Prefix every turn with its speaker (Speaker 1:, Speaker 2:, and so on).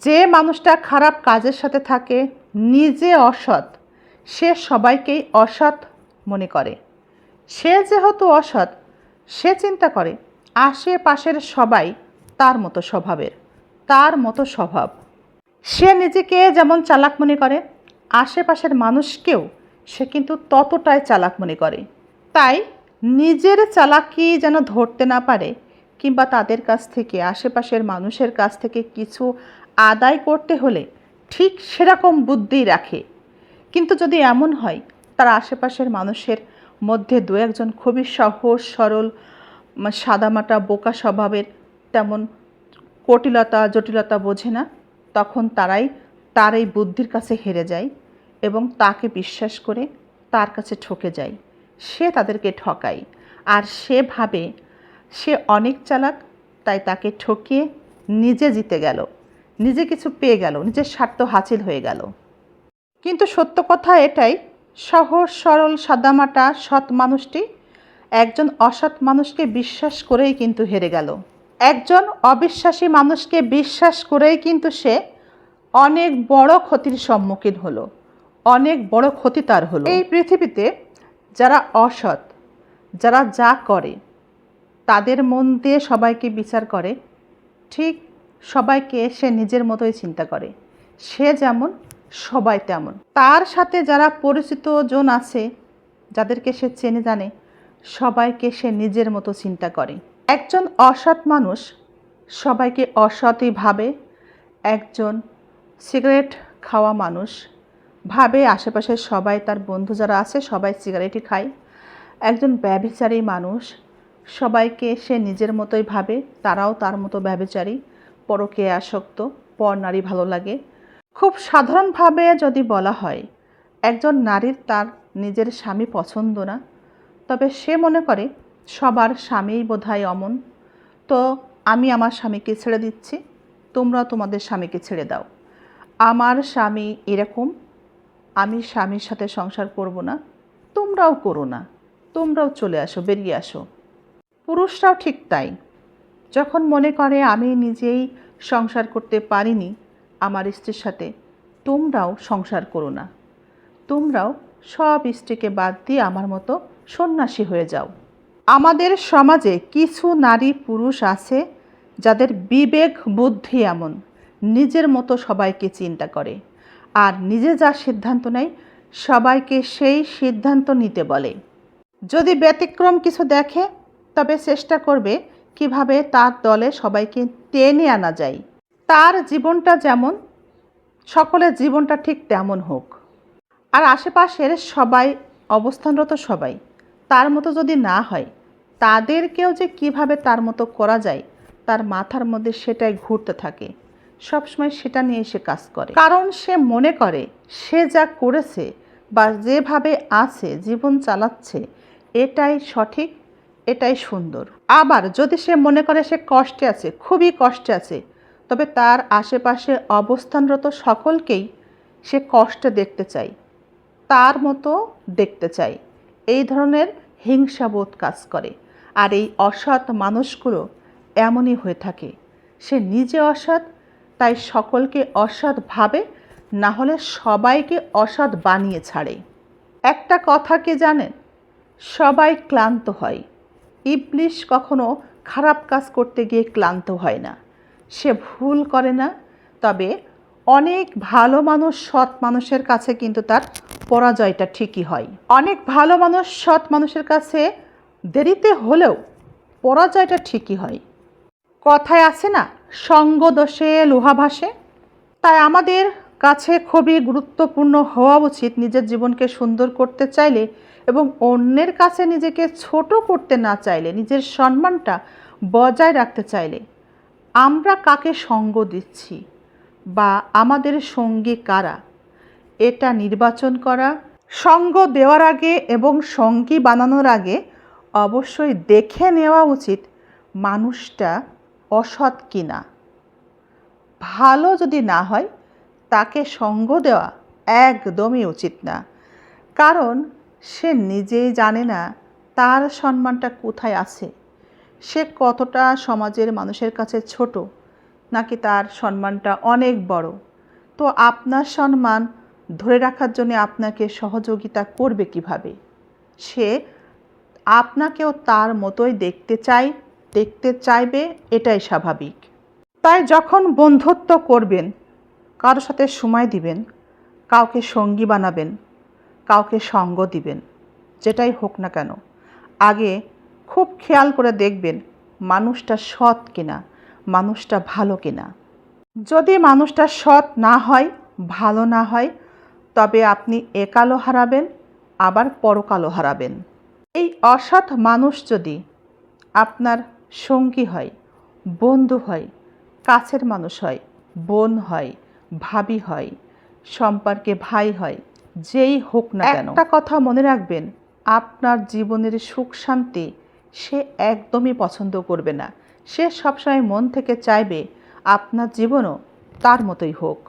Speaker 1: যে মানুষটা খারাপ কাজের সাথে থাকে, নিজে অসৎ, সে সবাইকেই অসৎ মনে করে। সে যেহেতু অসৎ, সে চিন্তা করে, আশেপাশের সবাই তার মতো স্বভাবের, তার মতো স্বভাব। সে নিজেকে যেমন চালাক মনে করে, আশেপাশের মানুষকেও সে কিন্তু ততটাই চালাক মনে করে। তাই নিজের চালাকি যেন ধরতে না পারে, কিংবা তাদের কাছ থেকে, আশেপাশের মানুষের কাছ থেকে কিছু আদায় করতে হলে ঠিক সেরকম বুদ্ধি রাখে। কিন্তু যদি এমন হয়, তার আশেপাশের মানুষের মধ্যে দু একজন খুবই সহজ, সরল সাদামাটা, বোকা স্বভাবের তেমন কটিলতা, জটিলতা বোঝে না, তখন তারাই তার এই বুদ্ধির কাছে হেরে যায় এবং তাকে বিশ্বাস করে তার কাছে ঠকে যায়। সে তাদেরকে ঠকায়। আর সে ভাবে সে অনেক চালাক, তাই তাকে ঠকিয়ে নিজে জিতে গেল। নিজে কিছু পেয়ে গেল, নিজের স্বার্থ হাসিল হয়ে গেল। কিন্তু সত্য কথা এটাই, সহজ, সরল, সাদামাটা, সৎ মানুষটি একজন অসৎ মানুষকে বিশ্বাস করেই কিন্তু হেরে গেল। একজন অবিশ্বাসী মানুষকে বিশ্বাস করেই কিন্তু সে অনেক বড় ক্ষতির সম্মুখীন হলো, অনেক বড় ক্ষতি তার হলো। এই পৃথিবীতে যারা অসৎ, যারা যা করে, তাদের মন দিয়ে সবাইকে বিচার করে, ঠিক সবাইকে সে নিজের মতোই চিন্তা করে। সে যেমন, সবাই তেমন। তার সাথে যারা পরিচিত জন আছে, যাদেরকে সে চেনে জানে, সবাইকে সে নিজের মতো চিন্তা করে। একজন অসৎ মানুষ সবাইকে অসৎই ভাবে। একজন সিগারেট খাওয়া মানুষ ভাবে আশেপাশের সবাই, তার বন্ধু যারা আছে, সবাই সিগারেটই খায়। একজন ব্যভিচারী মানুষ সবাইকে সে নিজের মতোই ভাবে, তারাও তার মতো ব্যভিচারী। পরকে আসক্ত, পর নারী ভালো লাগে। খুব সাধারণভাবে যদি বলা হয়, একজন নারীর তার নিজের স্বামী পছন্দ না, তবে সে মনে করে, সবার স্বামীই বোধহয় অমন। তো আমি আমার স্বামীকে ছেড়ে দিচ্ছি, তোমরা তোমাদের স্বামীকে ছেড়ে দাও। আমার স্বামী এরকম, আমি স্বামীর সাথে সংসার করব না, তোমরাও করো না, তোমরাও চলে আসো, বেরিয়ে আসো। পুরুষরাও ঠিক তাই। যখন মনে করে, আমি নিজেই সংসার করতে পারিনি আমার স্ত্রীর সাথে। তোমরাও সংসার করো না। তোমরাও সব স্ত্রীকে বাদ দিয়ে আমার মতো সন্ন্যাসী হয়ে যাও। আমাদের সমাজে কিছু নারী পুরুষ আছে যাদের বিবেক, বুদ্ধি এমন। নিজের মতো সবাইকে চিন্তা করে। আর নিজে যা সিদ্ধান্ত নেয়, সবাইকে সেই সিদ্ধান্ত নিতে বলে। যদি ব্যতিক্রম কিছু দেখে, তবে চেষ্টা করবে কীভাবে তার দলে সবাইকে টেনে আনা যায়। তার জীবনটা যেমন, সকলের জীবনটা ঠিক তেমন হোক। আর আশেপাশের সবাই, অবস্থানরত সবাই, তার মতো যদি না হয়, তাদেরকেও যে কীভাবে তার মতো করা যায়, তার মাথার মধ্যে সেটাই ঘুরতে থাকে। সবসময় সেটা নিয়ে সে কাজ করে। কারণ সে মনে করে, সে যা করেছে বা যেভাবে আছে, জীবন চালাচ্ছে, এটাই সঠিক এটাই সুন্দর। আবার যদি সে মনে করে সে কষ্টে আছে, খুবই কষ্টে আছে, তবে তার আশেপাশে অবস্থানরত সকলকেই সে কষ্টে দেখতে চায়, তার মতো দেখতে চাই এই ধরনের হিংসাবোধ কাজ করে। আর এই অসৎ মানুষগুলো এমনই হয়ে থাকে। সে নিজে অসৎ, তাই সকলকে অসৎ ভাবে, না হলে সবাইকে অসৎ বানিয়ে ছাড়ে। একটা কথা কি জানেন? সবাই ক্লান্ত হয়। ইবলিশ কখনো খারাপ কাজ করতে গিয়ে ক্লান্ত হয় না। সে ভুল করে না, তবে অনেক ভালো মানুষ সৎ মানুষের কাছে কিন্তু তার পরাজয়টা ঠিকই হয়। অনেক ভালো মানুষ সৎ মানুষের কাছে দেরিতে হলেও পরাজয়টা ঠিকই হয়। কথায় আছে না সঙ্গ দোষে লোহা ভাসে। তাই আমাদের কাছে খুবই গুরুত্বপূর্ণ হওয়া উচিত নিজের জীবনকে সুন্দর করতে চাইলে এবং অন্যের কাছে নিজেকে ছোট করতে না চাইলে, নিজের সম্মানটা বজায় রাখতে চাইলে। আমরা কাকে সঙ্গ দিচ্ছি? বা আমাদের সঙ্গী কারা? এটা নির্বাচন করা, সঙ্গ দেওয়ার আগে এবং সঙ্গী বানানোর আগে অবশ্যই দেখে নেওয়া উচিত মানুষটা অসৎ কিনা। ভালো যদি না হয় তাকে সঙ্গ দেওয়া একদমই উচিত না। কারণ সে নিজেই জানে না তার সম্মানটা কোথায় আছে। সে কতটা সমাজের মানুষের কাছে ছোট, নাকি তার সম্মানটা অনেক বড়। তো আপনার সম্মান ধরে রাখার জন্য আপনাকে সহযোগিতা করবে কীভাবে? সে আপনাকেও তার মতোই দেখতে চাই, দেখতে চাইবে, এটাই স্বাভাবিক। তাই যখন বন্ধুত্ব করবেন কারোর সাথে সময় দিবেন, কাউকে সঙ্গী বানাবেন, কাউকে সঙ্গ দিবেন, যেটাই হোক না কেন। আগে খুব খেয়াল করে দেখবেন মানুষটা সৎ কিনা, মানুষটা ভালো কিনা। যদি মানুষটা সৎ না হয়, ভালো না হয়, তবে আপনি একালো হারাবেন, আবার পরকালো হারাবেন। এই অসৎ মানুষ যদি আপনার সঙ্গী হয়, বন্ধু হয়, কাছের মানুষ হয়, বোন হয় ভাবি হয়, সম্পর্কে ভাই হয়, যেই হোক না কেন। একটা কথা মনে রাখবেন, আপনার জীবনের সুখ শান্তি সে একদমই পছন্দ করবে না। সে সবসময় মন থেকে চাইবে, আপনার জীবনও তার মতোই হোক।